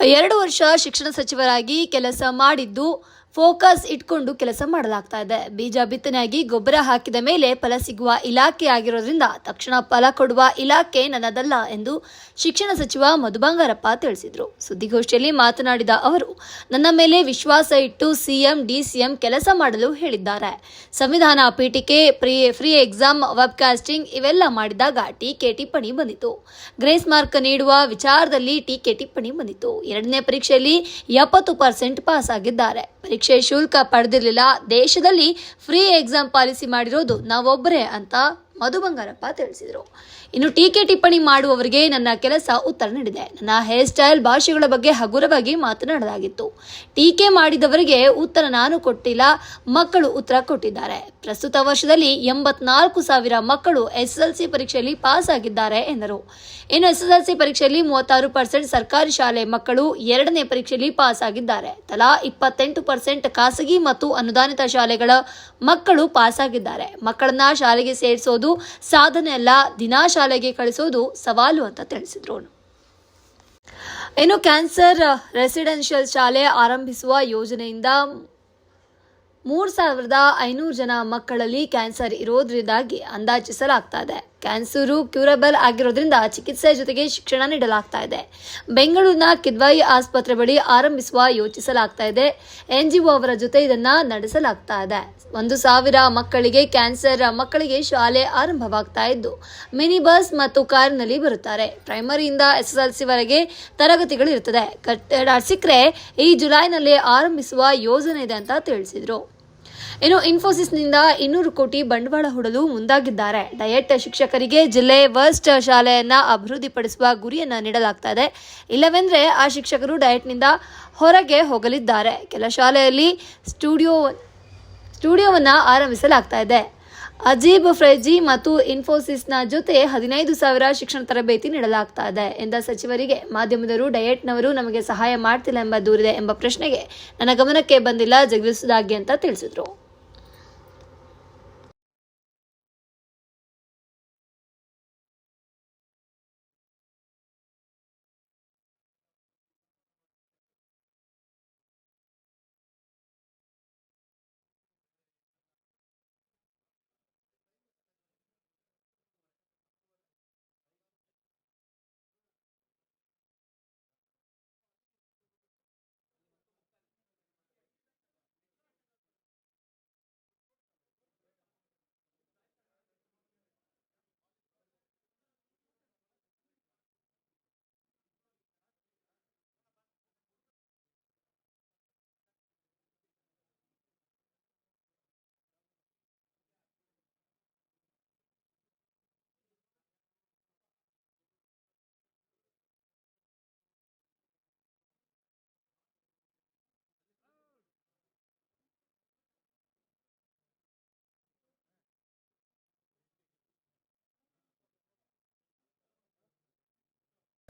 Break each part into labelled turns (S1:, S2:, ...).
S1: ಎರಡು ವರ್ಷ ಶಿಕ್ಷಣ ಸಚಿವರಾಗಿ ಕೆಲಸ ಮಾಡಿದ್ದು ಫೋಕಸ್ ಇಟ್ಕೊಂಡು ಕೆಲಸ ಮಾಡಲಾಗ್ತಾ ಇದೆ. ಬೀಜ ಬಿತ್ತನೆಯಾಗಿ ಗೊಬ್ಬರ ಹಾಕಿದ ಮೇಲೆ ಫಲ ಸಿಗುವ ಇಲಾಖೆ ಆಗಿರೋದ್ರಿಂದ ತಕ್ಷಣ ಫಲ ಕೊಡುವ ಇಲಾಖೆ ನನ್ನದಲ್ಲ ಎಂದು ಶಿಕ್ಷಣ ಸಚಿವ ಮಧು ಬಂಗಾರಪ್ಪ ತಿಳಿಸಿದರು. ಸುದ್ದಿಗೋಷ್ಠಿಯಲ್ಲಿ ಮಾತನಾಡಿದ ಅವರು, ನನ್ನ ಮೇಲೆ ವಿಶ್ವಾಸ ಇಟ್ಟು ಸಿಎಂ, ಡಿಸಿಎಂ ಕೆಲಸ ಮಾಡಲು ಹೇಳಿದ್ದಾರೆ. ಸಂವಿಧಾನ ಪೀಠಿಕೆ, ಪ್ರೀ, ಫ್ರೀ ಎಕ್ಸಾಮ್, ವೆಬ್ಕಾಸ್ಟಿಂಗ್ ಇವೆಲ್ಲ ಮಾಡಿದಾಗ ಟೀಕೆ ಟಿಪ್ಪಣಿ ಬಂದಿತು ಗ್ರೇಸ್ ಮಾರ್ಕ್ ನೀಡುವ ವಿಚಾರದಲ್ಲಿ ಟೀಕೆ ಟಿಪ್ಪಣಿ ಬಂದಿತು ಎರಡನೇ ಪರೀಕ್ಷೆಯಲ್ಲಿ ಎಪ್ಪತ್ತು ಪರ್ಸೆಂಟ್ ಪಾಸ್ ಆಗಿದ್ದಾರೆ ಪರೀಕ್ಷೆ ಶುಲ್ಕ ಪಡೆದಿರಲಿಲ್ಲ. ದೇಶದಲ್ಲಿ ಫ್ರೀ ಎಕ್ಸಾಮ್ ಪಾಲಿಸಿ ಮಾಡಿರೋದು ನಾವೊಬ್ಬರೇ ಅಂತ ಮಧು ಬಂಗಾರಪ್ಪ ತಿಳಿಸಿದರು. ಇನ್ನು ಟೀಕೆ ಟಿಪ್ಪಣಿ ಮಾಡುವವರಿಗೆ ನನ್ನ ಕೆಲಸ ಉತ್ತರ ನೀಡಿದೆ. ನನ್ನ ಹೇರ್ ಸ್ಟೈಲ್ ಭಾಷೆಗಳ ಬಗ್ಗೆ ಹಗುರವಾಗಿ ಮಾತನಾಡಲಾಗಿತ್ತು. ಟೀಕೆ ಮಾಡಿದವರಿಗೆ ಉತ್ತರ ನಾನು ಕೊಟ್ಟಿಲ್ಲ, ಮಕ್ಕಳು ಉತ್ತರ ಕೊಟ್ಟಿದ್ದಾರೆ. ಪ್ರಸ್ತುತ ವರ್ಷದಲ್ಲಿ ಎಂಬತ್ನಾಲ್ಕು ಸಾವಿರ ಮಕ್ಕಳು ಎಸ್ಎಸ್ಎಲ್ಸಿ ಪರೀಕ್ಷೆಯಲ್ಲಿ ಪಾಸ್ ಆಗಿದ್ದಾರೆ ಎಂದರು. ಇನ್ನು ಎಸ್ಎಸ್ಎಲ್ಸಿ ಪರೀಕ್ಷೆಯಲ್ಲಿ ಮೂವತ್ತಾರು ಪರ್ಸೆಂಟ್ ಸರ್ಕಾರಿ ಶಾಲೆ ಮಕ್ಕಳು ಎರಡನೇ ಪರೀಕ್ಷೆಯಲ್ಲಿ ಪಾಸ್ ಆಗಿದ್ದಾರೆ. ತಲಾ ಇಪ್ಪತ್ತೆಂಟು ಪರ್ಸೆಂಟ್ ಖಾಸಗಿ ಮತ್ತು ಅನುದಾನಿತ ಶಾಲೆಗಳ ಮಕ್ಕಳು ಪಾಸ್ ಆಗಿದ್ದಾರೆ. ಮಕ್ಕಳನ್ನ ಶಾಲೆಗೆ ಸೇರಿಸೋದು ಸಾಧನೆ ಅಲ್ಲ, ದಿನಾ ಶಾಲೆಗೆ ಕಳಿಸೋದು ಸವಾಲು ಅಂತ ತಿಳಿಸಿದ್ರು ಇನ್ನು ಕ್ಯಾನ್ಸರ್ ರೆಸಿಡೆನ್ಷಿಯಲ್ ಶಾಲೆ ಆರಂಭಿಸುವ ಯೋಜನೆಯಿಂದ ಮೂರು ಸಾವಿರದ ಐನೂರು ಜನ ಮಕ್ಕಳಲ್ಲಿ ಕ್ಯಾನ್ಸರ್ ಇರೋದ್ರಿಂದಾಗಿ ಅಂದಾಜಿಸಲಾಗ್ತಾ ಇದೆ. ಕ್ಯಾನ್ಸರು, ಕ್ಯೂರಬಲ್ ಆಗಿರೋದ್ರಿಂದ ಚಿಕಿತ್ಸೆ ಜೊತೆಗೆ ಶಿಕ್ಷಣ ನೀಡಲಾಗ್ತಾ ಇದೆ. ಬೆಂಗಳೂರಿನ ಕಿದ್ವಾಯಿ ಆಸ್ಪತ್ರೆ ಬಳಿ ಆರಂಭಿಸುವ ಯೋಚಿಸಲಾಗ್ತಾ ಇದೆ. ಎನ್ಜಿಒ ಅವರ ಜೊತೆ ಇದನ್ನ ನಡೆಸಲಾಗ್ತಾ ಇದೆ. ಒಂದು ಸಾವಿರ ಮಕ್ಕಳಿಗೆ ಕ್ಯಾನ್ಸರ್, ಮಕ್ಕಳಿಗೆ ಶಾಲೆ ಆರಂಭವಾಗ್ತಾ ಇದ್ದು, ಮಿನಿ ಬಸ್ ಮತ್ತು ಕಾರಿನಲ್ಲಿ ಬರುತ್ತಾರೆ. ಪ್ರೈಮರಿಯಿಂದ ಎಸ್ಎಸ್ಎಲ್ಸಿ ವರೆಗೆ ತರಗತಿಗಳು ಇರುತ್ತದೆ. ಕಟ್ಟಡ ಸಿಕ್ಕರೆ ಈ ಜುಲೈನಲ್ಲಿ ಆರಂಭಿಸುವ ಯೋಜನೆ ಇದೆ ಅಂತ ತಿಳಿಸಿದರು. ಇನ್ನು ಇನ್ಫೋಸಿಸ್ನಿಂದ ಇನ್ನೂರು ಕೋಟಿ ಬಂಡವಾಳ ಹೂಡಲು ಮುಂದಾಗಿದ್ದಾರೆ. ಡಯಟ್ ಶಿಕ್ಷಕರಿಗೆ ಜಿಲ್ಲೆ ವರ್ಸ್ಟ್ ಶಾಲೆಯನ್ನ ಅಭಿವೃದ್ಧಿಪಡಿಸುವ ಗುರಿಯನ್ನ ನೀಡಲಾಗ್ತಾ ಇದೆ. ಇಲ್ಲವೆಂದ್ರೆ ಆ ಶಿಕ್ಷಕರು ಡಯಟ್ನಿಂದ ಹೊರಗೆ ಹೋಗಲಿದ್ದಾರೆ. ಕೆಲ ಶಾಲೆಯಲ್ಲಿ ಸ್ಟುಡಿಯೋ, ಸ್ಟುಡಿಯೋವನ್ನ ಆರಂಭಿಸಲಾಗ್ತಾ ಇದೆ. ಅಜೀಬ್ ಫ್ರೈಜಿ ಮತ್ತು ಇನ್ಫೋಸಿಸ್ನ ಜೊತೆ ಹದಿನೈದು ಸಾವಿರ ಶಿಕ್ಷಣ ತರಬೇತಿ ನೀಡಲಾಗ್ತಾ ಇದೆ ಎಂದ ಸಚಿವರಿಗೆ. ಮಾಧ್ಯಮದವರು ಡಯಟ್ನವರು ನಮಗೆ ಸಹಾಯ ಮಾಡ್ತಿಲ್ಲ ಎಂಬ ದೂರಿದೆ ಎಂಬ ಪ್ರಶ್ನೆಗೆ ನನ್ನ ಗಮನಕ್ಕೆ ಬಂದಿಲ್ಲ ಜಗದಿಸುದಾಗಿ ಅಂತ ತಿಳಿಸಿದ್ರು.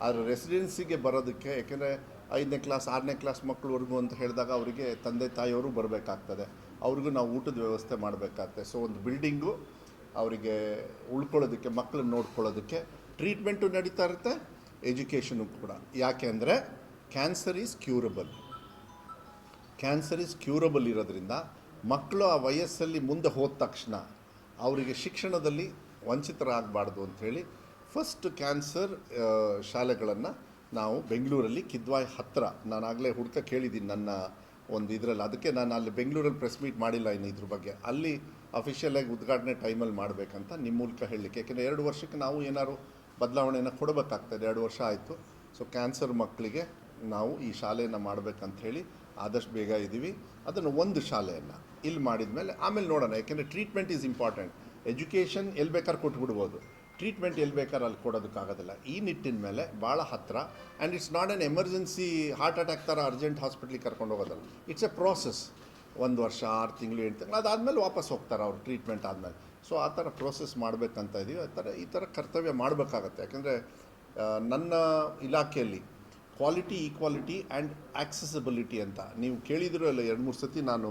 S2: ಆದರೆ ರೆಸಿಡೆನ್ಸಿಗೆ ಬರೋದಕ್ಕೆ, ಯಾಕೆಂದರೆ ಐದನೇ ಕ್ಲಾಸ್ ಆರನೇ ಕ್ಲಾಸ್ ಮಕ್ಕಳವರೆಗೂ ಅಂತ ಹೇಳಿದಾಗ ಅವರಿಗೆ ತಂದೆ ತಾಯಿಯವರು ಬರಬೇಕಾಗ್ತದೆ. ಅವ್ರಿಗೂ ನಾವು ಊಟದ ವ್ಯವಸ್ಥೆ ಮಾಡಬೇಕಾಗ್ತದೆ. ಸೊ ಒಂದು ಬಿಲ್ಡಿಂಗು ಅವರಿಗೆ ಉಳ್ಕೊಳ್ಳೋದಕ್ಕೆ ಮಕ್ಕಳನ್ನ ನೋಡ್ಕೊಳ್ಳೋದಕ್ಕೆ ಟ್ರೀಟ್ಮೆಂಟು ನಡೀತಾ ಇರುತ್ತೆ ಎಜುಕೇಷನು ಕೂಡ. ಯಾಕೆ ಅಂದರೆ cancer is curable cancer is curable ಇರೋದ್ರಿಂದ ಮಕ್ಕಳು ಆ ವಯಸ್ಸಲ್ಲಿ ಮುಂದೆ ಹೋದ ತಕ್ಷಣ ಅವರಿಗೆ ಶಿಕ್ಷಣದಲ್ಲಿ ವಂಚಿತರಾಗಬಾರ್ದು ಅಂಥೇಳಿ ಫಸ್ಟ್ ಕ್ಯಾನ್ಸರ್ ಶಾಲೆಗಳನ್ನು ನಾವು ಬೆಂಗಳೂರಲ್ಲಿ ಕಿದ್ವಾಯ್ ಹತ್ತಿರ ನಾನಾಗಲೇ ಹುಡ್ಕ ಕೇಳಿದ್ದೀನಿ ನನ್ನ ಒಂದು ಇದರಲ್ಲಿ. ಅದಕ್ಕೆ ನಾನು ಅಲ್ಲಿ ಬೆಂಗಳೂರಲ್ಲಿ ಪ್ರೆಸ್ ಮೀಟ್ ಮಾಡಿಲ್ಲ ಇನ್ನು ಇದ್ರ ಬಗ್ಗೆ. ಅಲ್ಲಿ ಅಫಿಷಿಯಲಾಗಿ ಉದ್ಘಾಟನೆ ಟೈಮಲ್ಲಿ ಮಾಡಬೇಕಂತ ನಿಮ್ಮ ಮೂಲಕ ಹೇಳಲಿಕ್ಕೆ. ಯಾಕೆಂದರೆ ಎರಡು ವರ್ಷಕ್ಕೆ ನಾವು ಏನಾದ್ರು ಬದಲಾವಣೆಯನ್ನು ಕೊಡಬೇಕಾಗ್ತದೆ. ಎರಡು ವರ್ಷ ಆಯಿತು. ಸೊ ಕ್ಯಾನ್ಸರ್ ಮಕ್ಕಳಿಗೆ ನಾವು ಈ ಶಾಲೆಯನ್ನು ಮಾಡಬೇಕಂತ ಹೇಳಿ ಆದಷ್ಟು ಬೇಗ ಇದ್ದೀವಿ ಅದನ್ನು ಒಂದು ಶಾಲೆಯನ್ನು ಇಲ್ಲಿ ಮಾಡಿದ ಮೇಲೆ ಆಮೇಲೆ ನೋಡೋಣ. ಯಾಕೆಂದರೆ ಟ್ರೀಟ್ಮೆಂಟ್ ಈಸ್ ಇಂಪಾರ್ಟೆಂಟ್ ಎಜುಕೇಷನ್ ಎಲ್ಲಿ ಬೇಕಾದ್ರೆ ಕೊಟ್ಬಿಡ್ಬೋದು. ಟ್ರೀಟ್ಮೆಂಟ್ ಎಲ್ಲಿ ಬೇಕಾದ್ರೆ ಅಲ್ಲಿ ಕೊಡೋದಕ್ಕಾಗೋದಿಲ್ಲ. ಈ ನಿಟ್ಟಿನ ಮೇಲೆ ಭಾಳ ಹತ್ತಿರ and it's not an emergency heart attack ಥರ ಅರ್ಜೆಂಟ್ ಹಾಸ್ಪಿಟ್ಲಿಗೆ ಕರ್ಕೊಂಡು ಹೋಗೋದಲ್ಲ. ಇಟ್ಸ್ ಎ ಪ್ರೋಸೆಸ್ ಒಂದು ವರ್ಷ, ಆರು ತಿಂಗಳು ಎಂಟು ತಿಂಗಳು ಅದಾದಮೇಲೆ ವಾಪಸ್ ಹೋಗ್ತಾರೆ ಅವ್ರು ಟ್ರೀಟ್ಮೆಂಟ್ ಆದಮೇಲೆ. ಸೊ ಆ ಥರ ಪ್ರೋಸೆಸ್ ಮಾಡಬೇಕಂತ ಇದೀವಿ. ಆ ಥರ ಈ ಥರ ಕರ್ತವ್ಯ ಮಾಡಬೇಕಾಗತ್ತೆ. ಯಾಕೆಂದರೆ ನನ್ನ ಇಲಾಖೆಯಲ್ಲಿ ಕ್ವಾಲಿಟಿ ಈಕ್ವಾಲಿಟಿ ಆ್ಯಂಡ್ ಆಕ್ಸೆಸಿಬಿಲಿಟಿ ಅಂತ, ನೀವು ಕೇಳಿದ್ರು ಅಲ್ಲ, ಎರಡು ಮೂರು ಸತಿ ನಾನು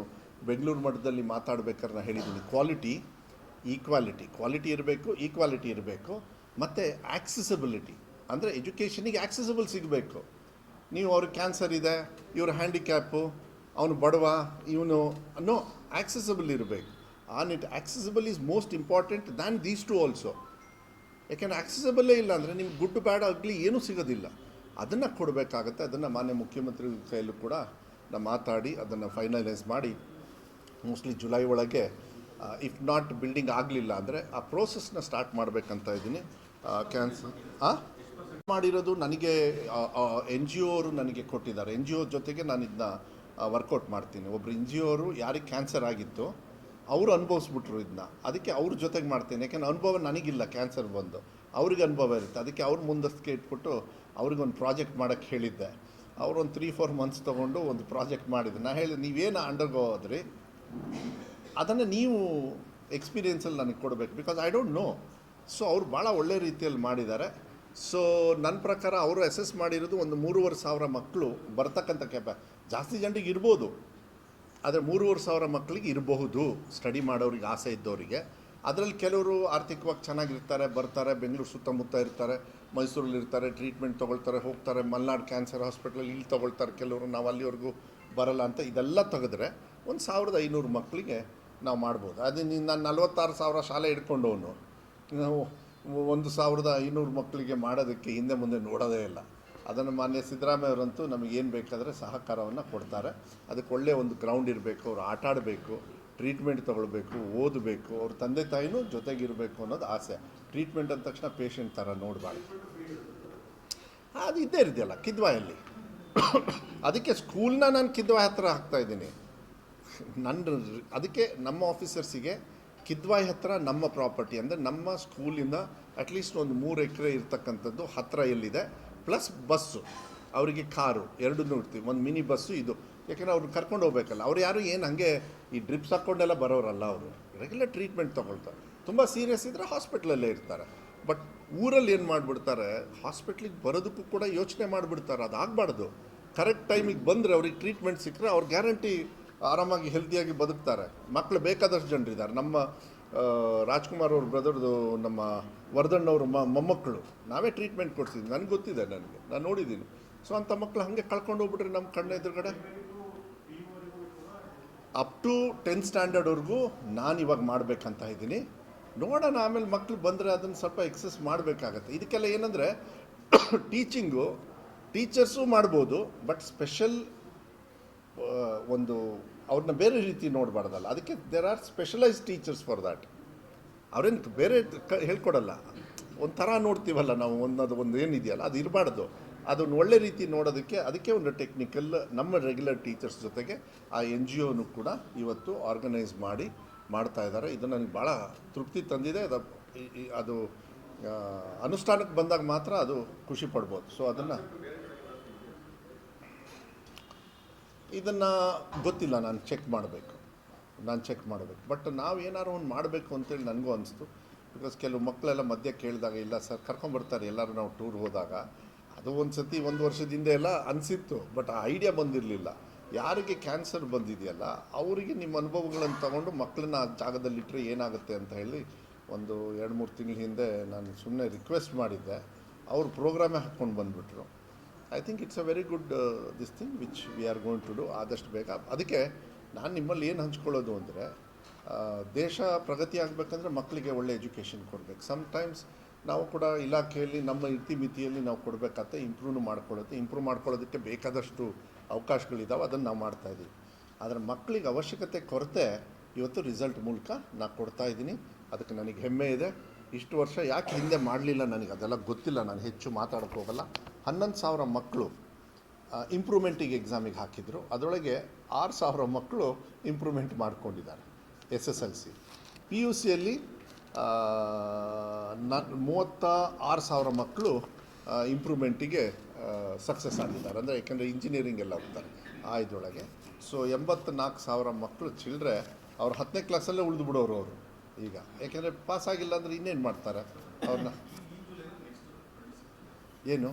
S2: ಬೆಂಗಳೂರು ಮಟ್ಟದಲ್ಲಿ ಮಾತಾಡ್ಬೇಕಾದ್ರೆ ನಾನು ಹೇಳಿದ್ದೀನಿ. ಕ್ವಾಲಿಟಿ ಈಕ್ವಾಲಿಟಿ ಕ್ವಾಲಿಟಿ ಇರಬೇಕು ಈಕ್ವಾಲಿಟಿ ಇರಬೇಕು. ಮತ್ತು ಆಕ್ಸೆಸಿಬಿಲಿಟಿ ಅಂದರೆ ಎಜುಕೇಷನಿಗೆ ಆಕ್ಸೆಸಿಬಲ್ ಸಿಗಬೇಕು. ನೀವು ಅವ್ರಿಗೆ ಕ್ಯಾನ್ಸರ್ ಇದೆ, ಇವ್ರ ಹ್ಯಾಂಡಿಕ್ಯಾಪು ಅವನು ಬಡವ, ಇವನು ನೋ ಆಕ್ಸೆಸಬಲ್ ಇರಬೇಕು. On it accessible is most important than these two also ಯಾಕೆಂದರೆ ಆಕ್ಸೆಸಬಲ್ಲೇ ಇಲ್ಲ ಅಂದರೆ ನಿಮ್ಗೆ ಗುಡ್ ಬ್ಯಾಡ್ ಆಗಲಿ ಏನೂ ಸಿಗೋದಿಲ್ಲ. ಅದನ್ನು ಕೊಡಬೇಕಾಗತ್ತೆ, ಅದನ್ನು ಮಾನ್ಯ ಮುಖ್ಯಮಂತ್ರಿ ಕೈಯಲ್ಲೂ ಕೂಡ ನಾವು ಮಾತಾಡಿ, ಅದನ್ನು ಫೈನಲೈಸ್ ಮಾಡಿ ಮೋಸ್ಟ್ಲಿ ಜುಲೈ ಒಳಗೆ ಇಫ್ ನಾಟ್ ಬಿಲ್ಡಿಂಗ್ ಆಗಲಿಲ್ಲ ಅಂದರೆ ಆ ಪ್ರೋಸೆಸ್ನ ಸ್ಟಾರ್ಟ್ ಮಾಡಬೇಕಂತ ಇದ್ದೀನಿ. ಕ್ಯಾನ್ಸರ್ ಹಾಂ ಮಾಡಿರೋದು ನನಗೆ ಎನ್ ಜಿ ಒ ಅವರು ನನಗೆ ಕೊಟ್ಟಿದ್ದಾರೆ. ಎನ್ ಜಿ ಒ ಜೊತೆಗೆ ನಾನು ಇದನ್ನ ವರ್ಕೌಟ್ ಮಾಡ್ತೀನಿ. ಒಬ್ಬರು ಎನ್ ಜಿ ಒ ಅವರು ಯಾರಿಗೆ ಕ್ಯಾನ್ಸರ್ ಆಗಿತ್ತು, ಅವರು ಅನುಭವಿಸ್ಬಿಟ್ರು ಇದನ್ನ ಅದಕ್ಕೆ ಅವ್ರ ಜೊತೆಗೆ ಮಾಡ್ತೀನಿ. ಯಾಕೆಂದ್ರೆ ಅನುಭವ ನನಗಿಲ್ಲ ಕ್ಯಾನ್ಸರ್ ಬಂದು. ಅವ್ರಿಗೆ ಅನುಭವ ಇರುತ್ತೆ. ಅದಕ್ಕೆ ಅವ್ರ ಮುಂದಕ್ಕೆ ಇಟ್ಬಿಟ್ಟು ಅವ್ರಿಗೊಂದು ಪ್ರಾಜೆಕ್ಟ್ ಮಾಡೋಕ್ಕೆ ಹೇಳಿದ್ದೆ. ಅವರು ಒಂದು ತ್ರೀ ಫೋರ್ ಮಂತ್ಸ್ ತೊಗೊಂಡು ಒಂದು ಪ್ರಾಜೆಕ್ಟ್ ಮಾಡಿದ್ರು ನಾ ಹೇಳಿದೆ, ನೀವೇನು ಅಂಡರ್ಗೋ ಹೋದ್ರಿ ಅದನ್ನು ನೀವು ಎಕ್ಸ್ಪೀರಿಯೆನ್ಸಲ್ಲಿ ನನಗೆ ಕೊಡಬೇಕು. Because I don't know so ಅವರು ಭಾಳ ಒಳ್ಳೆ ರೀತಿಯಲ್ಲಿ ಮಾಡಿದ್ದಾರೆ. ಸೊ ನನ್ನ ಪ್ರಕಾರ ಅವರು ಅಸೆಸ್ ಮಾಡಿರೋದು ಒಂದು ಮೂರುವರೆ ಸಾವಿರ ಮಕ್ಕಳು ಬರ್ತಕ್ಕಂಥ ಕೆಪ, ಜಾಸ್ತಿ ಜನರಿಗೆ ಇರ್ಬೋದು. ಆದರೆ ಮೂರುವರೆ ಸಾವಿರ ಮಕ್ಕಳಿಗೆ ಇರಬಹುದು. ಸ್ಟಡಿ ಮಾಡೋರಿಗೆ ಆಸೆ ಇದ್ದವರಿಗೆ. ಅದರಲ್ಲಿ ಕೆಲವರು ಆರ್ಥಿಕವಾಗಿ ಚೆನ್ನಾಗಿರ್ತಾರೆ, ಬರ್ತಾರೆ, ಬೆಂಗಳೂರು ಸುತ್ತಮುತ್ತ ಇರ್ತಾರೆ, ಮೈಸೂರಲ್ಲಿ ಇರ್ತಾರೆ ಟ್ರೀಟ್ಮೆಂಟ್ ತೊಗೊಳ್ತಾರೆ, ಹೋಗ್ತಾರೆ, ಮಲ್ನಾಡ್ ಕ್ಯಾನ್ಸರ್ ಹಾಸ್ಪಿಟ್ಲಲ್ಲಿ ಇಲ್ಲಿ ತೊಗೊಳ್ತಾರೆ. ಕೆಲವರು ನಾವು ಅಲ್ಲಿವರೆಗೂ ಬರಲ್ಲ ಅಂತ ಇದೆಲ್ಲ ತೆಗೆದ್ರೆ ಒಂದು ಸಾವಿರದ ಐನೂರು ಮಕ್ಕಳಿಗೆ ನಾವು ಮಾಡ್ಬೋದು. ಅದು ನೀನು ನಾನು ನಲ್ವತ್ತಾರು ಸಾವಿರ ಶಾಲೆ ಇಟ್ಕೊಂಡವನು ನಾವು ಒಂದು ಸಾವಿರದ ಐನೂರು ಮಕ್ಕಳಿಗೆ ಮಾಡೋದಕ್ಕೆ ಹಿಂದೆ ಮುಂದೆ ನೋಡೋದೇ ಇಲ್ಲ. ಅದನ್ನು ಮಾನ್ಯ ಸಿದ್ದರಾಮಯ್ಯ ಅವರಂತೂ ನಮಗೇನು ಬೇಕಾದರೆ ಸಹಕಾರವನ್ನು ಕೊಡ್ತಾರೆ. ಅದಕ್ಕೆ ಒಳ್ಳೆಯ ಒಂದು ಗ್ರೌಂಡ್ ಇರಬೇಕು, ಅವ್ರು ಆಟ ಆಡಬೇಕು ಟ್ರೀಟ್ಮೆಂಟ್ ತೊಗೊಳ್ಬೇಕು, ಓದಬೇಕು, ಅವ್ರ ತಂದೆ ತಾಯಿನೂ ಜೊತೆಗಿರಬೇಕು ಅನ್ನೋದು ಆಸೆ. ಟ್ರೀಟ್ಮೆಂಟ್ ಅಂದ ತಕ್ಷಣ ಪೇಷಂಟ್ ಥರ ನೋಡಬಾರ್ದು. ಅದು ಇದ್ದೇ ಇರಿದೆಯಲ್ಲ ಕಿದ್ವಾಯಲ್ಲಿ. ಅದಕ್ಕೆ ಸ್ಕೂಲ್ನ ನಾನು ಕಿದ್ವಾಯ್ ಹತ್ರ ಹಾಕ್ತಾ ಇದ್ದೀನಿ. ನನ್ನ ಅದಕ್ಕೆ ನಮ್ಮ ಆಫೀಸರ್ಸಿಗೆ ಕಿದ್ವಾಯ್ ಹತ್ರ ನಮ್ಮ ಪ್ರಾಪರ್ಟಿ ಅಂದರೆ ನಮ್ಮ ಸ್ಕೂಲಿಂದ ಅಟ್ಲೀಸ್ಟ್ ಒಂದು ಮೂರು ಎಕರೆ ಇರ್ತಕ್ಕಂಥದ್ದು ಹತ್ತಿರ ಎಲ್ಲಿದೆ ಪ್ಲಸ್ ಬಸ್ಸು ಅವರಿಗೆ ಕಾರು, ಎರಡನ್ನೂ ನೋಡ್ತೀವಿ ಒಂದು ಮಿನಿ ಬಸ್ಸು ಇದು. ಯಾಕೆಂದರೆ ಅವ್ರನ್ನ ಕರ್ಕೊಂಡು ಹೋಗ್ಬೇಕಲ್ಲ. ಅವ್ರು ಯಾರು ಏನು ಹಾಗೆ ಈ ಡ್ರಿಪ್ಸ್ ಹಾಕ್ಕೊಂಡೆಲ್ಲ ಬರೋರಲ್ಲ ಅವರು. ರೆಗ್ಯುಲರ್ ಟ್ರೀಟ್ಮೆಂಟ್ ತೊಗೊಳ್ತಾರೆ. ತುಂಬ ಸೀರಿಯಸ್ ಇದ್ದರೆ ಹಾಸ್ಪಿಟ್ಲಲ್ಲೇ ಇರ್ತಾರೆ. ಬಟ್ ಊರಲ್ಲಿ ಏನು ಮಾಡಿಬಿಡ್ತಾರೆ ಹಾಸ್ಪಿಟ್ಲಿಗೆ ಬರೋದಕ್ಕೂ ಕೂಡ ಯೋಚನೆ ಮಾಡಿಬಿಡ್ತಾರೆ. ಅದು ಆಗಬಾರ್ದು. ಕರೆಕ್ಟ್ ಟೈಮಿಗೆ ಬಂದರೆ ಅವ್ರಿಗೆ ಟ್ರೀಟ್ಮೆಂಟ್ ಸಿಕ್ಕರೆ ಅವ್ರ ಗ್ಯಾರಂಟಿ ಆರಾಮಾಗಿ ಹೆಲ್ದಿಯಾಗಿ ಬದುಕ್ತಾರೆ. ಮಕ್ಕಳು ಬೇಕಾದಷ್ಟು ಜನರಿದ್ದಾರೆ. ನಮ್ಮ ರಾಜ್ಕುಮಾರ್ ಅವ್ರ ಬ್ರದರ್ದು ನಮ್ಮ ವರ್ಧಣ್ಣವ್ರ ಮ, ಮೊಮ್ಮಕ್ಕಳು, ನಾವೇ ಟ್ರೀಟ್ಮೆಂಟ್ ಕೊಡ್ಸಿದ್ವಿ. ನನಗೆ ಗೊತ್ತಿದೆ ನನಗೆ. ನಾನು ನೋಡಿದ್ದೀನಿ. ಸೊ ಅಂಥ ಮಕ್ಕಳು ಹಾಗೆ ಕಳ್ಕೊಂಡು ಹೋಗ್ಬಿಟ್ರೆ ನಮ್ಮ ಕಣ್ಣ ಎದುರುಗಡೆ? ಅಪ್ ಟು ಟೆಂತ್ ಸ್ಟ್ಯಾಂಡರ್ಡ್ವರೆಗೂ ನಾನು ಇವಾಗ ಮಾಡಬೇಕಂತ ಇದ್ದೀನಿ. ನೋಡೋಣ, ಆಮೇಲೆ ಮಕ್ಕಳು ಬಂದರೆ ಅದನ್ನು ಸ್ವಲ್ಪ ಎಕ್ಸಸ್ ಮಾಡಬೇಕಾಗತ್ತೆ. ಇದಕ್ಕೆಲ್ಲ ಏನಂದರೆ ಟೀಚಿಂಗು ಟೀಚರ್ಸು ಮಾಡ್ಬೋದು ಬಟ್ ಸ್ಪೆಷಲ್ ಒಂದು ಅವ್ರನ್ನ ಬೇರೆ ರೀತಿ ನೋಡಬಾರ್ದಲ್ಲ. ಅದಕ್ಕೆ there are specialise teachers for that ಅವ್ರೇನು ಬೇರೆ ಕ, ಹೇಳ್ಕೊಡಲ್ಲ. ಒಂಥರ ನೋಡ್ತೀವಲ್ಲ ನಾವು, ಒಂದದು ಒಂದು ಏನಿದೆಯಲ್ಲ, ಅದು ಇರಬಾರ್ದು. ಅದನ್ನು ಒಳ್ಳೆ ರೀತಿ ನೋಡೋದಕ್ಕೆ, ಅದಕ್ಕೆ ಒಂದು ಟೆಕ್ನಿಕಲ್ ನಮ್ಮ ರೆಗ್ಯುಲರ್ ಟೀಚರ್ಸ್ ಜೊತೆಗೆ ಆ ಎನ್ ಜಿ ಒನು ಕೂಡ ಇವತ್ತು ಆರ್ಗನೈಸ್ ಮಾಡಿ, ಮಾಡ್ತಾ ಇದ್ದಾರೆ. ಇದು ನನಗೆ ಭಾಳ ತೃಪ್ತಿ ತಂದಿದೆ. ಅದು ಅದು ಅನುಷ್ಠಾನಕ್ಕೆ ಬಂದಾಗ ಮಾತ್ರ ಅದು ಖುಷಿ ಪಡ್ಬೋದು. ಸೊ ಅದನ್ನು ಇದನ್ನು ಗೊತ್ತಿಲ್ಲ, ನಾನು ಚೆಕ್ ಮಾಡಬೇಕು. ನಾನು ಚೆಕ್ ಮಾಡಬೇಕು. ಬಟ್ ನಾವು ಏನಾರು ಒಂದು ಮಾಡಬೇಕು ಅಂತೇಳಿ ನನಗೂ ಅನಿಸ್ತು. ಬಿಕಾಸ್ ಕೆಲವು ಮಕ್ಕಳೆಲ್ಲ ಮಧ್ಯೆ ಕೇಳಿದಾಗ, ಇಲ್ಲ ಸರ್ ಕರ್ಕೊಂಬರ್ತಾರೆ, ಎಲ್ಲರೂ ನಾವು ಟೂರ್ ಹೋದಾಗ, ಅದು ಒಂದು ಸತಿ ಒಂದು ವರ್ಷದ ಹಿಂದೆ ಎಲ್ಲ ಅನಿಸಿತ್ತು. ಬಟ್ ಆ ಐಡಿಯಾ ಬಂದಿರಲಿಲ್ಲ. ಯಾರಿಗೆ ಕ್ಯಾನ್ಸರ್ ಬಂದಿದೆಯಲ್ಲ, ಅವರಿಗೆ ನಿಮ್ಮ ಅನುಭವಗಳನ್ನು ತಗೊಂಡು ಮಕ್ಕಳನ್ನ ಆ ಜಾಗದಲ್ಲಿಟ್ಟರೆ ಏನಾಗುತ್ತೆ ಅಂತ ಹೇಳಿ ಒಂದು ಎರಡು ಮೂರು ತಿಂಗಳ ಹಿಂದೆ ನಾನು ಸುಮ್ಮನೆ ರಿಕ್ವೆಸ್ಟ್ ಮಾಡಿದ್ದೆ. ಅವರು ಪ್ರೋಗ್ರಾಮೇ ಹಾಕ್ಕೊಂಡು ಬಂದುಬಿಟ್ರು. I think it's a very good this thing which we are going to do ಆದಷ್ಟು ಬೇಗ. ಅದಕ್ಕೆ ನಾನು ನಿಮ್ಮಲ್ಲಿ ಏನು ಹಂಚ್ಕೊಳ್ಳೋದು ಅಂದರೆ ದೇಶ ಪ್ರಗತಿ ಆಗಬೇಕಂದ್ರೆ ಮಕ್ಕಳಿಗೆ ಒಳ್ಳೆ ಎಜುಕೇಷನ್ ಕೊಡಬೇಕು. ಸಮ್ಟೈಮ್ಸ್ ನಾವು ಕೂಡ ಇಲಾಖೆಯಲ್ಲಿ, ನಮ್ಮ ಇತಿಮಿತಿಯಲ್ಲಿ ನಾವು ಕೊಡಬೇಕಾದ್ರೆ ಇಂಪ್ರೂವ್ ಮಾಡ್ಕೊಳ್ಳುತ್ತೆ ಇಂಪ್ರೂವ್ ಮಾಡ್ಕೊಳ್ಳೋದಕ್ಕೆ ಬೇಕಾದಷ್ಟು ಅವಕಾಶಗಳಿದ್ದಾವೆ ಅದನ್ನು ನಾವು ಮಾಡ್ತಾಯಿದ್ದೀವಿ ಆದರೆ ಮಕ್ಕಳಿಗೆ ಅವಶ್ಯಕತೆ ಕೊರತೆ ಇವತ್ತು ರಿಸಲ್ಟ್ ಮೂಲಕ ನಾನು ಕೊಡ್ತಾ ಇದ್ದೀನಿ ಅದಕ್ಕೆ ನನಗೆ ಹೆಮ್ಮೆ ಇದೆ. ಇಷ್ಟು ವರ್ಷ ಯಾಕೆ ಹಿಂದೆ ಮಾಡಲಿಲ್ಲ ನನಗೆ? ಅದೆಲ್ಲ ಗೊತ್ತಿಲ್ಲ. ನಾನು ಹೆಚ್ಚು ಮಾತಾಡೋಕ್ಕೆ ಹೋಗಲ್ಲ. ಹನ್ನೊಂದು ಸಾವಿರ ಮಕ್ಕಳು ಇಂಪ್ರೂವ್ಮೆಂಟಿಗೆ ಎಕ್ಸಾಮಿಗೆ ಹಾಕಿದರು. ಅದರೊಳಗೆ ಆರು ಸಾವಿರ ಮಕ್ಕಳು ಇಂಪ್ರೂವ್ಮೆಂಟ್ ಮಾಡ್ಕೊಂಡಿದ್ದಾರೆ S S L C P U ಸಿಯಲ್ಲಿ ನ, ಮೂವತ್ತ ಆರು ಸಾವಿರ ಮಕ್ಕಳು ಇಂಪ್ರೂವ್ಮೆಂಟಿಗೆ ಸಕ್ಸಸ್ ಆಗಿದ್ದಾರೆ. ಅಂದರೆ ಯಾಕೆಂದರೆ ಇಂಜಿನಿಯರಿಂಗ್ ಎಲ್ಲ ಹೋಗ್ತಾರೆ ಆ ಇದರೊಳಗೆ. ಸೊ ಎಂಬತ್ನಾಲ್ಕು ಸಾವಿರ ಮಕ್ಕಳು ಚಿಲ್ಲರೆ ಅವ್ರು ಹತ್ತನೇ ಕ್ಲಾಸಲ್ಲೇ ಉಳಿದು ಬಿಡೋರು ಅವರು ಈಗ. ಯಾಕೆಂದರೆ ಪಾಸ್ ಆಗಿಲ್ಲ ಅಂದರೆ ಇನ್ನೇನು ಮಾಡ್ತಾರೆ? ಅವ್ರನ್ನ ಏನು?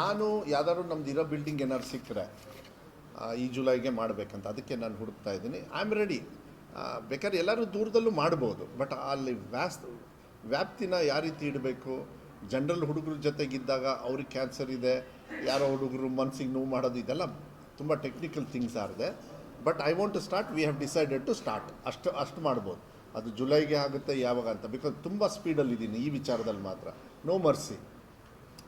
S2: ನಾನು ಯಾವ್ದಾದ್ರು ನಮ್ದು ಇರೋ ಬಿಲ್ಡಿಂಗ್ ಏನಾದ್ರು ಸಿಕ್ಕರೆ ಈ ಜುಲೈಗೆ ಮಾಡಬೇಕಂತ ಅದಕ್ಕೆ ನಾನು ಹುಡುಕ್ತಾ ಇದ್ದೀನಿ. ಐ ಆಮ್ ರೆಡಿ ಬೇಕಾದ್ರೆ ಎಲ್ಲರೂ ದೂರದಲ್ಲೂ ಮಾಡ್ಬೋದು ಬಟ್ ಅಲ್ಲಿ ವ್ಯಾಸ್, ವ್ಯಾಪ್ತಿನ ಯಾವ ರೀತಿ ಇಡಬೇಕು? ಜನರಲ್ ಹುಡುಗರ ಜೊತೆಗಿದ್ದಾಗ ಅವ್ರಿಗೆ ಕ್ಯಾನ್ಸರ್ ಇದೆ, ಯಾರೋ ಹುಡುಗರು ಮನಸ್ಸಿಗೆ ನೋವು ಮಾಡೋದು, ಇದೆಲ್ಲ ತುಂಬ ಟೆಕ್ನಿಕಲ್ ಥಿಂಗ್ಸ್ ಆಗಿದೆ but I want to start we have decided to start ಅಷ್ಟು ಅಷ್ಟು ಮಾಡ್ಬೋದು. ಅದು ಜುಲೈಗೆ ಆಗುತ್ತೆ, ಯಾವಾಗ ಅಂತ ಬಿಕಾಸ್ ತುಂಬ ಸ್ಪೀಡಲ್ಲಿ ಇದ್ದೀನಿ, ಈ ವಿಚಾರದಲ್ಲಿ ಮಾತ್ರ. ನೋ ಮರ್ಸಿ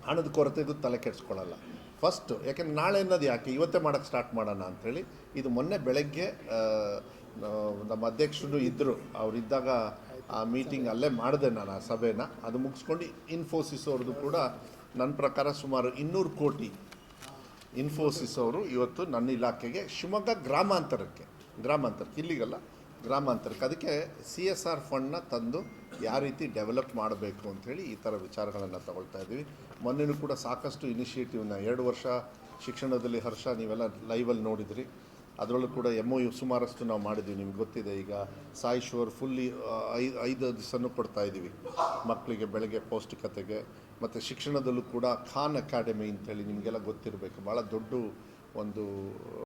S2: ಹಣದ ಕೊರತೆದು ತಲೆ ಕೆಡಿಸ್ಕೊಳ್ಳಲ್ಲ. ಫಸ್ಟು ಯಾಕೆಂದ್ರೆ ನಾಳೆ ಅನ್ನೋದು ಯಾಕೆ? ಇವತ್ತೇ ಮಾಡೋಕ್ಕೆ ಸ್ಟಾರ್ಟ್ ಮಾಡೋಣ ಅಂಥೇಳಿ ಇದು ಮೊನ್ನೆ ಬೆಳಗ್ಗೆ ನಮ್ಮ ಅಧ್ಯಕ್ಷರು ಇದ್ದರು ಅವರಿದ್ದಾಗ ಆ ಮೀಟಿಂಗ್ ಅಲ್ಲೇ ಮಾಡಿದೆ ನಾನು ಆ ಸಭೆನ. ಅದು ಮುಗಿಸ್ಕೊಂಡು ಇನ್ಫೋಸಿಸ್ ಅವ್ರದ್ದು ಕೂಡ ನನ್ನ ಪ್ರಕಾರ ಸುಮಾರು ಇನ್ನೂರು ಕೋಟಿ ಇನ್ಫೋಸಿಸ್ ಅವರು ಇವತ್ತು ನನ್ನ ಇಲಾಖೆಗೆ ಶಿವಮೊಗ್ಗ ಗ್ರಾಮಾಂತರಕ್ಕೆ ಗ್ರಾಮಾಂತರಕ್ಕೆ ಇಲ್ಲಿಗಲ್ಲ, ಗ್ರಾಮಾಂತರಕ್ಕೆ. ಅದಕ್ಕೆ ಸಿ ಎಸ್ ಆರ್ ಫಂಡ್ನ ತಂದು ಯಾವ ರೀತಿ ಡೆವಲಪ್ ಮಾಡಬೇಕು ಅಂಥೇಳಿ ಈ ಥರ ವಿಚಾರಗಳನ್ನು ತಗೊಳ್ತಾ ಇದ್ದೀವಿ. ಮೊನ್ನೆನೂ ಕೂಡ ಸಾಕಷ್ಟು ಇನಿಷಿಯೇಟಿವ್ನ ಎರಡು ವರ್ಷ ಶಿಕ್ಷಣದಲ್ಲಿ ಹರ್ಷ, ನೀವೆಲ್ಲ ಲೈವಲ್ಲಿ ನೋಡಿದ್ರಿ. ಅದರಲ್ಲೂ ಕೂಡ ಎಂ ಒ ಯು ಸುಮಾರಷ್ಟು ನಾವು ಮಾಡಿದ್ದೀವಿ ನಿಮ್ಗೆ ಗೊತ್ತಿದೆ. ಈಗ ಸಾಯಿ ಶೋರ್ ಫುಲ್ಲಿ ಐದು ಐದು ದಿವಸನೂ ಕೊಡ್ತಾ ಇದ್ದೀವಿ ಮಕ್ಕಳಿಗೆ ಬೆಳಗ್ಗೆ ಪೌಷ್ಟಿಕತೆಗೆ. ಮತ್ತು ಶಿಕ್ಷಣದಲ್ಲೂ ಕೂಡ ಖಾನ್ ಅಕಾಡೆಮಿ ಅಂತೇಳಿ ನಿಮಗೆಲ್ಲ ಗೊತ್ತಿರಬೇಕು. ಭಾಳ ದೊಡ್ಡ ಒಂದು